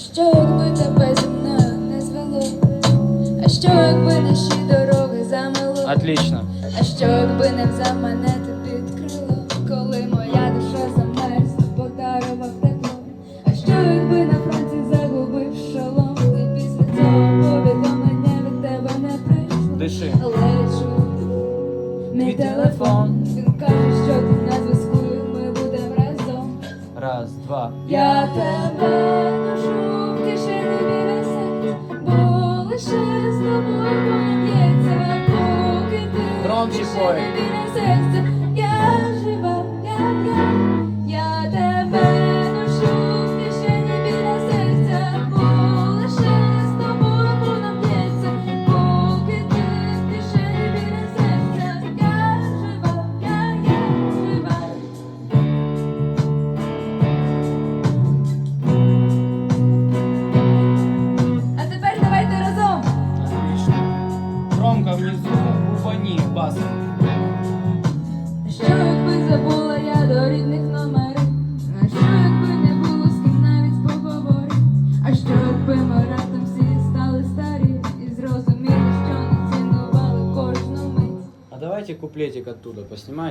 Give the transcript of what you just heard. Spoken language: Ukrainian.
що якби тебе зі мною не звело? А що якби наші дороги замело? Отлично. А що якби не взяв мене ти під крило, коли моя душа замерзла, подарував тепло. А що якби на фронті загубив шолом, і після цього повідомлення від тебе не прийшло. Диши. Але я чую мій телефон. Він каже, що ти на зв'язку, і ми будемо разом. Раз, два. Я тебе Громче в Громко у бубани, бас. Що якби забула я до рідних номерів? А що якби не було з ким навіть поговорить? А що якби ми раптом всі стали старі і зрозуміли, що не цінували кожну мить? А давайте куплетик оттуда поснимайте.